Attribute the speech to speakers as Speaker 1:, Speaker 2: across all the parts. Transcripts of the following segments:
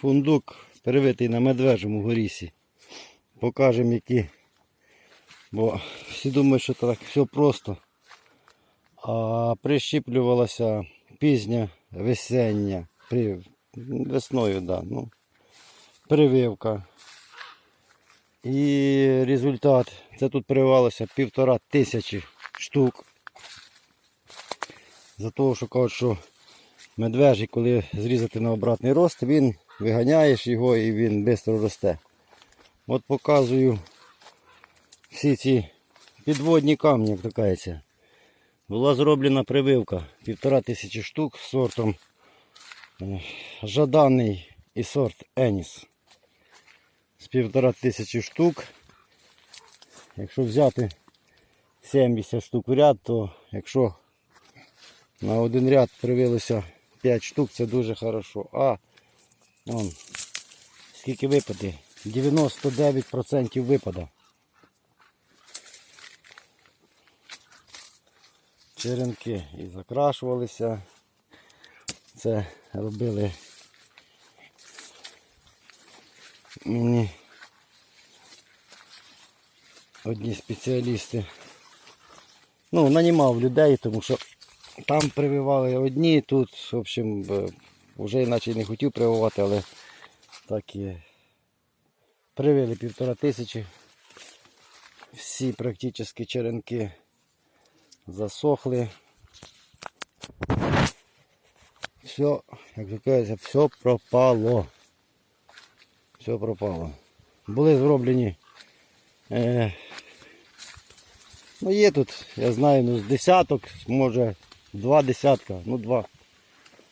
Speaker 1: Фундук перевитий на медвежому горісі. Покажемо які. Бо всі думають, що так все просто. А прищіплювалася пізня весення. При... Весною, да, ну, прививка. І результат. Це тут прививалося півтора тисячі штук. За того, що кажуть, що медвежий, коли зрізати на обратний рост, він виганяєш його і він швидко росте. От показую всі ці підводні камні, як то кажеться. Була зроблена прививка півтора тисячі штук з сортом е, жаданий і сорт Еніс. З півтора тисячі штук. Якщо взяти 70 штук в ряд, то якщо на один ряд привилося 5 штук, це дуже хорошо. А вон, скільки випаде? 99% випада. Черенки і закрашувалися. Це робили мені одні спеціалісти. Ну, нанімав людей, тому що там прививали одні, тут, в общем, е, вже іначе не хотів прививати, але так і привили півтора тисячі. Всі практично черенки засохли. Все, як кажеться, все пропало. Все пропало. Були зроблені. Е, ну є тут, я знаю, ну з десяток, може два десятка, ну два.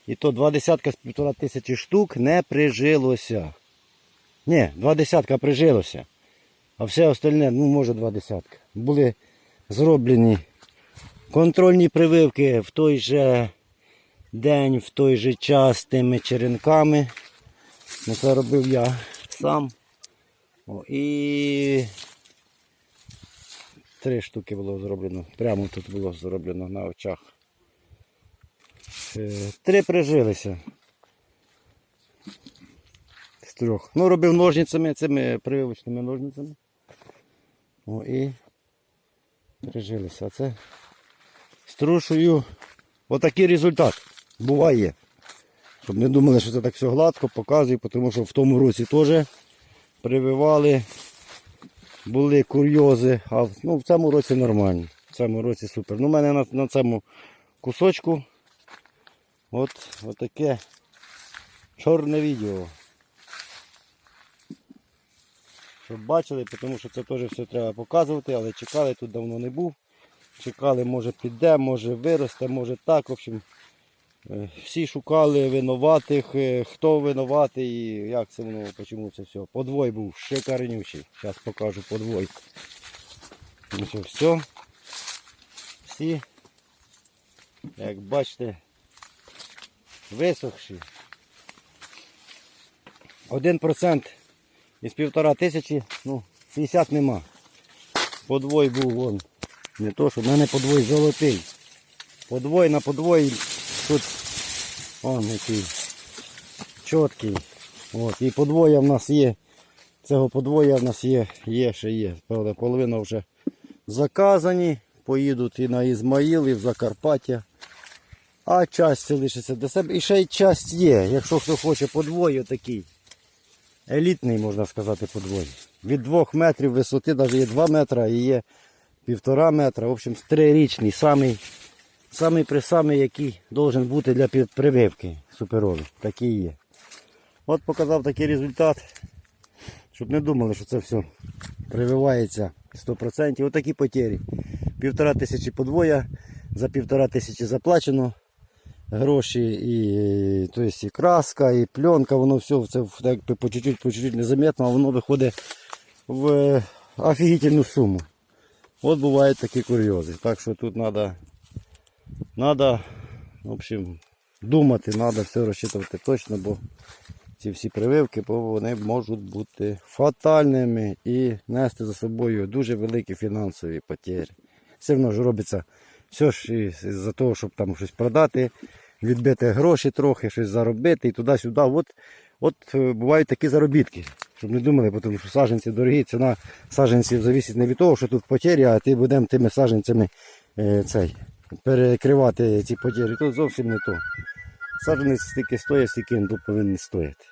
Speaker 1: І то два десятка з півтора тисячі штук не прижилося. Ні, два десятка прижилося. А все остальне, ну може два десятка. Були зроблені контрольні прививки в той же день, в той же час тими черенками. Ну, Це робив я сам. О, і три штуки було зроблено. Прямо тут було зроблено на очах. Е, Три прижилися. З трьох. Ну, робив ножницями, цими прививочними ножницями. О, і прижилися. А це струшую. Отакий результат. Буває. Щоб не думали, що це так все гладко, показую, тому що в тому році теж прививали, були курйози, а ну, в цьому році нормально. В цьому році супер. Ну, у мене на, на цьому кусочку от, таке чорне відео. Щоб бачили, тому що це теж все треба показувати, але чекали, тут давно не був. Чекали, може піде, може виросте, може так. В общем, е, всі шукали винуватих, е, хто винуватий і як це воно, чому це все. Подвой був шикарнючий. Зараз покажу подвой. Ну все. Всі, як бачите, висохші. Один процент із півтора тисячі, ну, 50 нема. Подвой був вон. Не то, що в мене подвой золотий. Подвой на подвой тут он який чіткий. От. І подвоя в нас є. Цього подвоя в нас є, є, ще є. Правда, половина вже заказані. Поїдуть і на Ізмаїл, і в Закарпаття. А часть лишиться до себе. І ще й часть є. Якщо хто хоче подвой, такий. Елітний, можна сказати, подвой. Від 2 метрів висоти, навіть є 2 метри і є півтора метра. В общем, трирічний, самий, самий присамий, який должен бути для прививки суперовий. Такий є. От показав такий результат. Щоб не думали, що це все прививається 100%. Отакі потері. Півтора тисячі подвоя, за півтора тисячі заплачено гроші, і, то есть, і краска, і пленка, воно все це так, по чуть-чуть, по чуть-чуть незаметно, а воно виходить в е, офігітельну суму. От бувають такі курйози. Так що тут треба, надо, в общем, думати, треба все розчитувати точно, бо ці всі прививки, бо вони можуть бути фатальними і нести за собою дуже великі фінансові потери. Все одно ж робиться все ж за того, щоб там щось продати, відбити гроші трохи, щось заробити і туди-сюди. От, от е, бувають такі заробітки. Щоб не думали, тому що саджанці дорогі, ціна саджанців зависить не від того, що тут потері, а ти будемо тими саджанцями е, цей, перекривати ці потері. Тут зовсім не то. Саджанець стільки стоїть, стільки він тут повинен стояти.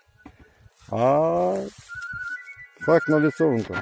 Speaker 1: А факт на лицовенько.